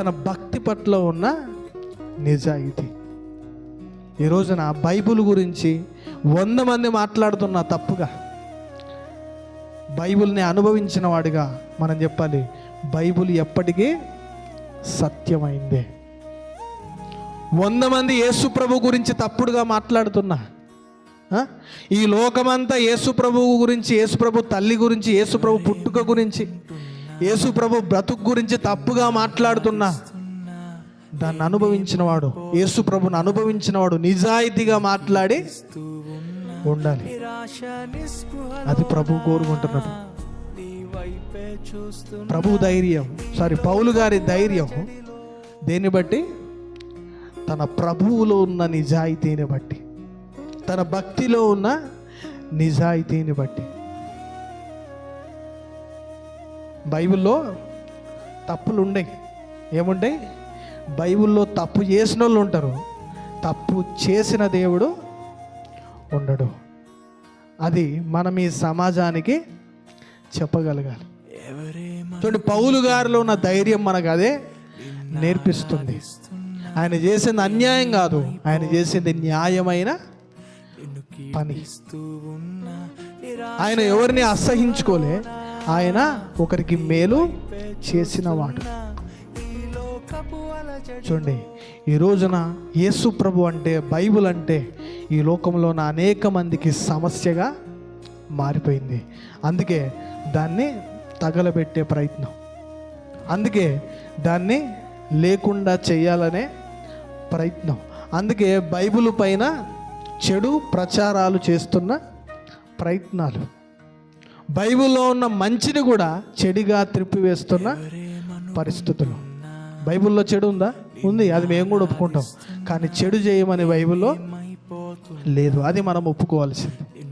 తన భక్తి పట్ల ఉన్న నిజాయితీ ఈ రోజున బైబుల్ గురించి వంద మంది మాట్లాడుతున్నా తప్పుగా బైబుల్ని అనుభవించిన వాడిగా మనం చెప్పాలి బైబిల్ ఎప్పటికీ సత్యమైందే. వంద మంది యేసుప్రభు గురించి తప్పుడుగా మాట్లాడుతున్నా ఈ లోకమంతా యేసుప్రభు గురించి యేసుప్రభు తల్లి గురించి యేసుప్రభు పుట్టుక గురించి యేసు ప్రభు బ్రతుకు గురించి తప్పుగా మాట్లాడుతున్నా. దాన్ని అనుభవించినవాడు యేసు ప్రభుని అనుభవించినవాడు నిజాయితీగా మాట్లాడి ఉండాలి. అది ప్రభు కోరుకుంటున్నాడు. ప్రభు ధైర్యం సారీ పౌలు గారి ధైర్యం. దేన్ని బట్టి? తన ప్రభువులో ఉన్న నిజాయితీని బట్టి తన భక్తిలో ఉన్న నిజాయితీని బట్టి. బైబిల్లో తప్పులు ఉండయి ఏముంటాయి బైబిల్లో తప్పు చేసిన వాళ్ళు ఉంటారు. తప్పు చేసిన దేవుడు ఉండడు. అది మనం ఈ సమాజానికి చెప్పగలగాలి. చూడండి పౌలు గారిలో ఉన్న ధైర్యం మనకు అదే నేర్పిస్తుంది. ఆయన చేసింది అన్యాయం కాదు. ఆయన చేసింది న్యాయమైన పని. ఆయన ఎవరిని అసహించుకోలే. ఆయన ఒకరికి మేలు చేసినవాడు. చూడండి ఈ రోజున యేసు ప్రభు అంటే బైబుల్ అంటే ఈ లోకంలో అనేక మందికి సమస్యగా మారిపోయింది. అందుకే దాన్ని తగలబెట్టే ప్రయత్నం. అందుకే దాన్ని లేకుండా చేయాలనే ప్రయత్నం. అందుకే బైబిల్ పైన చెడు ప్రచారాలు చేస్తున్న ప్రయత్నాలు. బైబిల్లో ఉన్న మంచిని కూడా చెడిగా త్రిప్పివేస్తున్న పరిస్థితులు. బైబిల్లో చెడు ఉందా? ఉంది. అది మేము కూడా ఒప్పుకుంటాం. కానీ చెడు చేయమని బైబిల్లో లేదు. అది మనం ఒప్పుకోవాల్సింది.